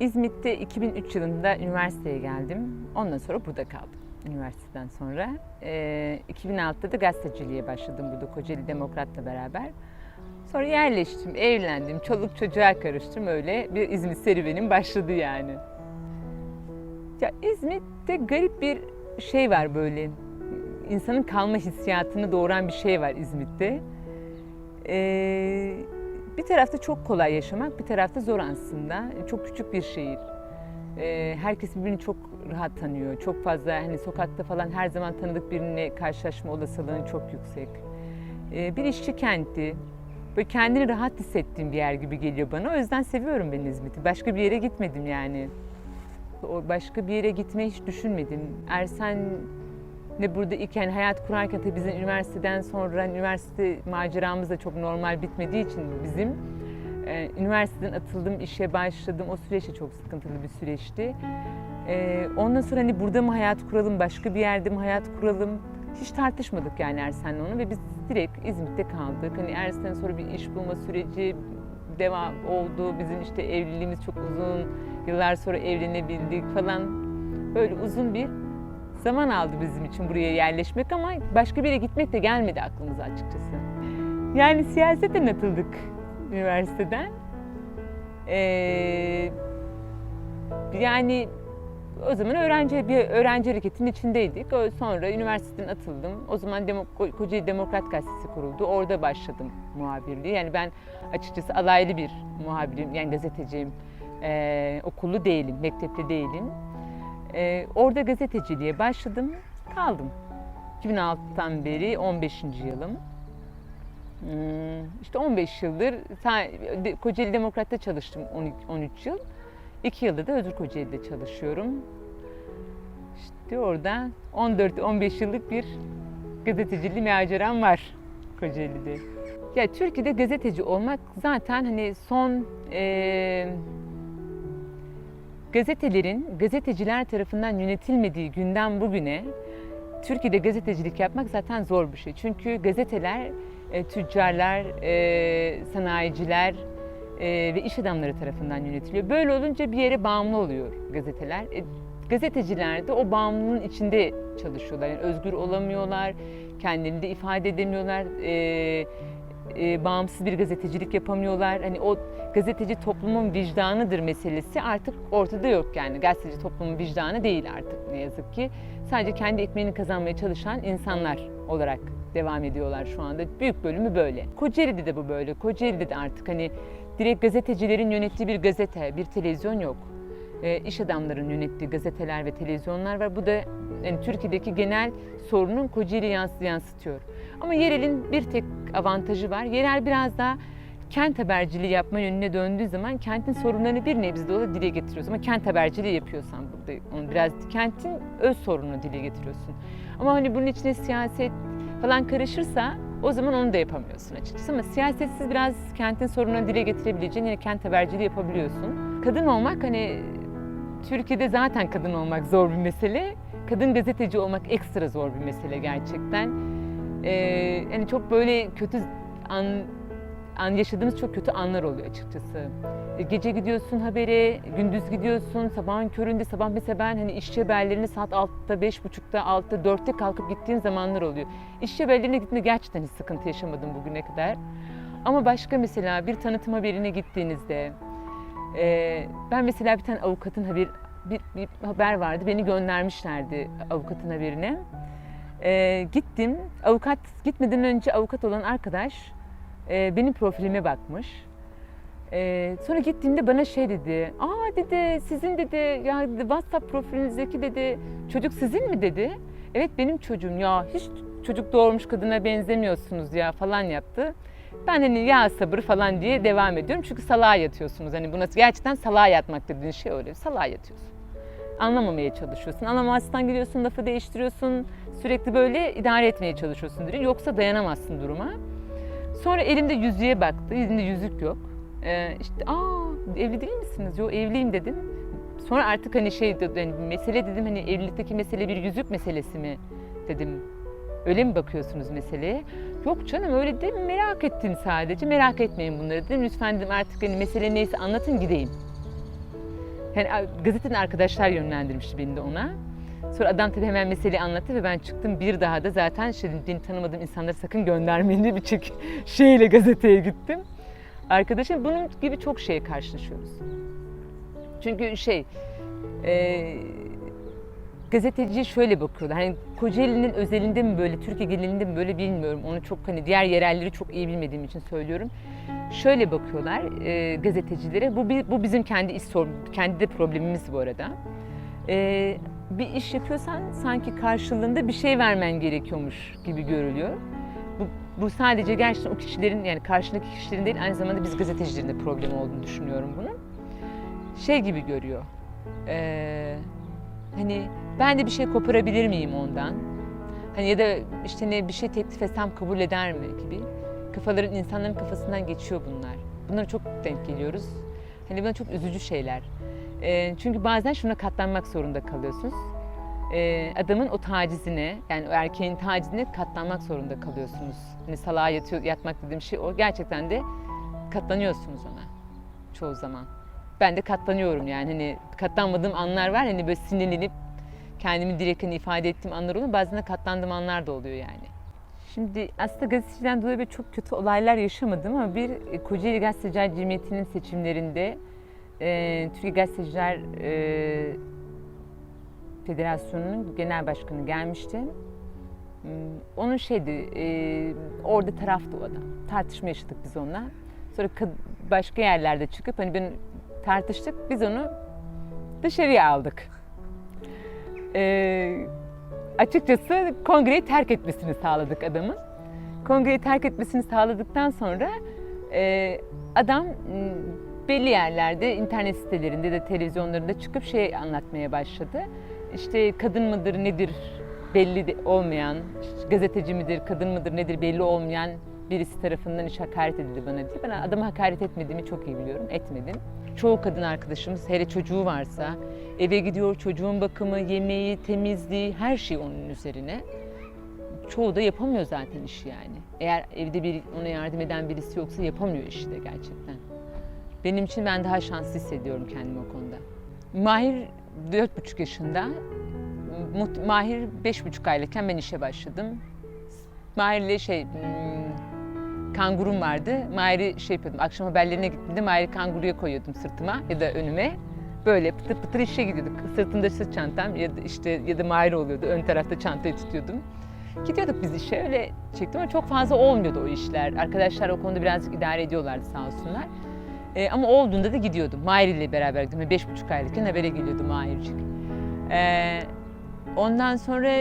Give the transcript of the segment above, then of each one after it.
İzmit'te 2003 yılında üniversiteye geldim. Ondan sonra burada kaldım üniversiteden sonra. Ee, 2006'da da gazeteciliğe başladım burada Kocaeli Demokrat'la beraber. Sonra yerleştim, evlendim, çoluk çocuğa karıştım öyle bir İzmit serüvenim başladı yani. Ya İzmit'te garip bir şey var böyle. İnsanın kalma hissiyatını doğuran bir şey var İzmit'te. Ee, bir tarafta çok kolay yaşamak, bir tarafta zor aslında. Çok küçük bir şehir. Ee, herkes birbirini çok rahat tanıyor. Çok fazla hani sokakta falan her zaman tanıdık birine karşılaşma olasılığın çok yüksek. Ee, bir işçi kenti. Böyle kendini rahat hissettiğim bir yer gibi geliyor bana. O yüzden seviyorum ben İzmit'i. Başka bir yere gitmedim yani. Başka bir yere gitmeyi hiç düşünmedim. Ersen ne burada yani hayat kurarken tabii bizim üniversiteden sonra üniversite maceramız da çok normal bitmediği için bizim e, üniversiteden atıldım, işe başladım. O süreç de çok sıkıntılı bir süreçti. E, ondan sonra hani burada mı hayat kuralım, başka bir yerde mi hayat kuralım hiç tartışmadık yani Ersen'le onu ve biz direkt İzmit'te kaldık. Hani Ersen'den sonra bir iş bulma süreci devam oldu. Bizim işte evliliğimiz çok uzun, yıllar sonra evlenebildik falan. Böyle uzun bir zaman aldı bizim için buraya yerleşmek ama başka bir yere gitmek de gelmedi aklımıza açıkçası. Yani siyasete atıldık üniversiteden. Ee, yani o zaman öğrenci bir öğrenci hareketinin içindeydik. Sonra üniversiteden atıldım. O zaman Demo, Ko- Kocaeli Demokrat Gazetesi kuruldu. Orada başladım muhabirliği. Yani ben açıkçası alaylı bir muhabirim, yani gazeteciyim. Ee, okullu değilim, mektepli değilim. Ee, orada gazeteciliğe başladım, kaldım. 2006'dan beri 15. yılım. Hmm, işte 15 yıldır Kocaeli Demokrat'ta çalıştım 12 13 yıl. 2 yıldır da Özgür Kocaeli'de çalışıyorum. İşte orada 14-15 yıllık bir gazeteciliği maceram var Kocaeli'de. Ya Türkiye'de gazeteci olmak zaten hani son eee gazetelerin gazeteciler tarafından yönetilmediği günden bugüne Türkiye'de gazetecilik yapmak zaten zor bir şey. Çünkü gazeteler e, tüccarlar, e, sanayiciler e, ve iş adamları tarafından yönetiliyor. Böyle olunca bir yere bağımlı oluyor gazeteler. Gazeteciler de o bağımlılığın içinde çalışıyorlar. Yani özgür olamıyorlar, kendilerini de ifade edemiyorlar. E, bağımsız bir gazetecilik yapamıyorlar. Hani o gazeteci toplumun vicdanıdır meselesi artık ortada yok yani. Gazeteci toplumun vicdanı değil artık ne yazık ki. Sadece kendi ekmeğini kazanmaya çalışan insanlar olarak devam ediyorlar şu anda. Büyük bölümü böyle. Kocaeli'de de bu böyle. Kocaeli'de de artık hani direkt gazetecilerin yönettiği bir gazete, bir televizyon yok. E, iş adamların yönettiği gazeteler ve televizyonlar var. Bu da yani Türkiye'deki genel sorunun Kocaeli yansı- yansıtıyor. Ama yerelin bir tek avantajı var. Yerel biraz daha kent haberciliği yapma yönüne döndüğü zaman kentin sorunlarını bir nebze de dile getiriyorsun. Ama kent haberciliği yapıyorsan burada onu biraz kentin öz sorununu dile getiriyorsun. Ama hani bunun içine siyaset falan karışırsa o zaman onu da yapamıyorsun açıkçası. Ama siyasetsiz biraz kentin sorununu dile getirebileceğin yine kent haberciliği yapabiliyorsun. Kadın olmak hani Türkiye'de zaten kadın olmak zor bir mesele. Kadın gazeteci olmak ekstra zor bir mesele gerçekten. Ee, yani çok böyle kötü an, an yaşadığımız çok kötü anlar oluyor açıkçası. E, Gece gidiyorsun habere, gündüz gidiyorsun, sabahın köründe, sabah mesela ben hani işçi haberlerini saat 6'da, 5.30'da, 6'da, 4'te kalkıp gittiğim zamanlar oluyor. İşçi haberlerine gittiğimde gerçekten hiç sıkıntı yaşamadım bugüne kadar. Ama başka mesela bir tanıtım haberine gittiğinizde, e, ben mesela bir tane avukatın haber, bir, bir haber vardı, beni göndermişlerdi avukatın haberine. E, gittim, avukat gitmeden önce avukat olan arkadaş e, benim profilime bakmış. E, sonra gittiğimde bana şey dedi, aa dedi sizin dedi ya dedi, WhatsApp profilinizdeki dedi çocuk sizin mi dedi. Evet benim çocuğum ya hiç çocuk doğurmuş kadına benzemiyorsunuz ya falan yaptı. Ben hani ya sabır falan diye devam ediyorum çünkü salağa yatıyorsunuz. Hani bu nasıl gerçekten salağa yatmak dediğin şey öyle salağa yatıyorsun. Anlamamaya çalışıyorsun. Anlamazsan gidiyorsun lafı değiştiriyorsun. Sürekli böyle idare etmeye çalışıyorsun diyor. Yoksa dayanamazsın duruma. Sonra elimde yüzüğe baktı. Elimde yüzük yok. Ee, işte aa evli değil misiniz? Yok evliyim dedim. Sonra artık hani şey dedi, hani mesele dedim hani evlilikteki mesele bir yüzük meselesi mi dedim. Öyle mi bakıyorsunuz meseleye? Yok canım öyle değil mi? Merak ettim sadece. Merak etmeyin bunları dedim. Lütfen dedim artık hani mesele neyse anlatın gideyim. Yani gazetenin arkadaşlar yönlendirmişti beni de ona. Sonra adam tabii hemen meseleyi anlattı ve ben çıktım. Bir daha da zaten şey, beni tanımadığım insanları sakın göndermeyin diye bir çek şeyle gazeteye gittim. Arkadaşım bunun gibi çok şeye karşılaşıyoruz. Çünkü şey, e, gazeteciye şöyle bakıyorlar. Hani Kocaeli'nin özelinde mi böyle, Türkiye genelinde mi böyle bilmiyorum. Onu çok hani diğer yerelleri çok iyi bilmediğim için söylüyorum. Şöyle bakıyorlar e, gazetecilere. Bu bu bizim kendi iş sorun, kendi de problemimiz bu arada. E, bir iş yapıyorsan sanki karşılığında bir şey vermen gerekiyormuş gibi görülüyor. Bu, bu sadece gerçekten o kişilerin yani karşındaki kişilerin değil aynı zamanda biz gazetecilerin de problemi olduğunu düşünüyorum bunun. Şey gibi görüyor. E, hani ben de bir şey koparabilir miyim ondan? Hani ya da işte ne bir şey teklif etsem kabul eder mi gibi. Kafaların insanların kafasından geçiyor bunlar. Bunlara çok denk geliyoruz. Hani bunlar çok üzücü şeyler. Ee, çünkü bazen şuna katlanmak zorunda kalıyorsunuz. Ee, adamın o tacizine, yani o erkeğin tacizine katlanmak zorunda kalıyorsunuz. Hani salağa yatıyor, yatmak dediğim şey o. Gerçekten de katlanıyorsunuz ona çoğu zaman. Ben de katlanıyorum yani hani katlanmadığım anlar var hani böyle sinirlenip kendimi direkt hani ifade ettiğim anlar oluyor. Bazen de katlandığım anlar da oluyor yani. Şimdi aslında gazeteciden dolayı böyle çok kötü olaylar yaşamadım ama bir e, Kocaeli Gazeteciler Cemiyeti'nin seçimlerinde e, Türkiye Gazeteciler e, Federasyonu'nun genel başkanı gelmişti. Hmm, Onun şeydi, e, orada taraftı o adam. Tartışma yaşadık biz onunla. Sonra başka yerlerde çıkıp hani ben tartıştık, biz onu dışarıya aldık. E, açıkçası kongreyi terk etmesini sağladık adamın. Kongreyi terk etmesini sağladıktan sonra e, adam belli yerlerde internet sitelerinde de televizyonlarında çıkıp şey anlatmaya başladı. İşte kadın mıdır nedir belli olmayan, gazeteci midir, kadın mıdır nedir belli olmayan birisi tarafından iş hakaret edildi bana diye. Ben adama hakaret etmediğimi çok iyi biliyorum, etmedim. Çoğu kadın arkadaşımız hele çocuğu varsa eve gidiyor çocuğun bakımı, yemeği, temizliği her şey onun üzerine. Çoğu da yapamıyor zaten işi yani. Eğer evde bir ona yardım eden birisi yoksa yapamıyor işi de gerçekten. Benim için ben daha şanslı hissediyorum kendimi o konuda. Mahir dört buçuk yaşında. Mahir beş buçuk aylıkken ben işe başladım. Mahir'le şey hmm, kangurum vardı. Mahir'i şey yapıyordum. Akşam haberlerine gittiğimde Mahir'i kanguruya koyuyordum sırtıma ya da önüme. Böyle pıtır pıtır işe gidiyorduk. Sırtımda sırt çantam ya da işte ya da Mahir oluyordu. Ön tarafta çantayı tutuyordum. Gidiyorduk biz işe öyle çektim ama çok fazla olmuyordu o işler. Arkadaşlar o konuda birazcık idare ediyorlardı sağ olsunlar. Ee, ama olduğunda da gidiyordum. Mahir ile beraber gidiyordum. Beş buçuk aylıkken habere geliyordu Mahircik. Ee, ondan sonra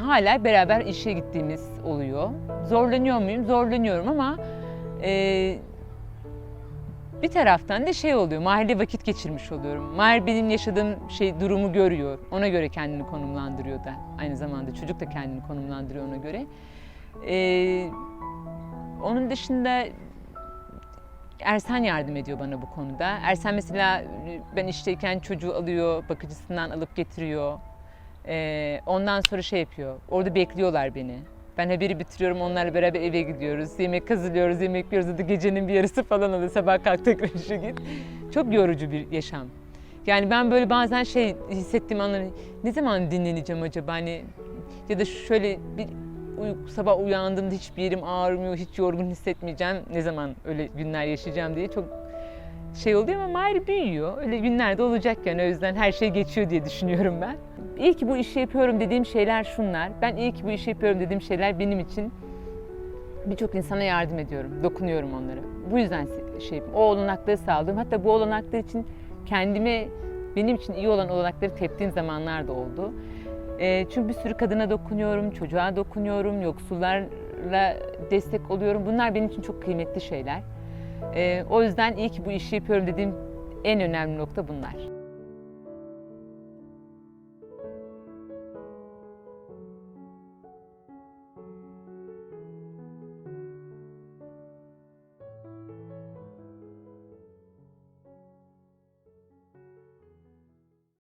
hala beraber işe gittiğimiz oluyor. Zorlanıyor muyum? Zorlanıyorum ama e, bir taraftan da şey oluyor. Mahir'le vakit geçirmiş oluyorum. Mahir benim yaşadığım şey durumu görüyor. Ona göre kendini konumlandırıyor da. Aynı zamanda çocuk da kendini konumlandırıyor ona göre. Ee, onun dışında Ersen yardım ediyor bana bu konuda. Ersen mesela ben işteyken çocuğu alıyor, bakıcısından alıp getiriyor. Ee, ondan sonra şey yapıyor, orada bekliyorlar beni. Ben haberi bitiriyorum, onlarla beraber eve gidiyoruz. Yemek hazırlıyoruz, yemek yiyoruz. Hadi gecenin bir yarısı falan oluyor. Sabah kalk tekrar işe git. Çok yorucu bir yaşam. Yani ben böyle bazen şey hissettiğim anları ne zaman dinleneceğim acaba hani ya da şöyle bir uy- sabah uyandığımda hiçbir yerim ağrımıyor, hiç yorgun hissetmeyeceğim. Ne zaman öyle günler yaşayacağım diye çok şey oluyor ama Mahir büyüyor. Öyle günler de olacak yani o yüzden her şey geçiyor diye düşünüyorum ben. İyi ki bu işi yapıyorum dediğim şeyler şunlar. Ben iyi ki bu işi yapıyorum dediğim şeyler benim için birçok insana yardım ediyorum, dokunuyorum onlara. Bu yüzden şey o olanakları sağladım. Hatta bu olanaklar için kendime benim için iyi olan olanakları teptiğim zamanlar da oldu. E, çünkü bir sürü kadına dokunuyorum, çocuğa dokunuyorum, yoksullarla destek oluyorum. Bunlar benim için çok kıymetli şeyler. E, o yüzden iyi ki bu işi yapıyorum dediğim en önemli nokta bunlar.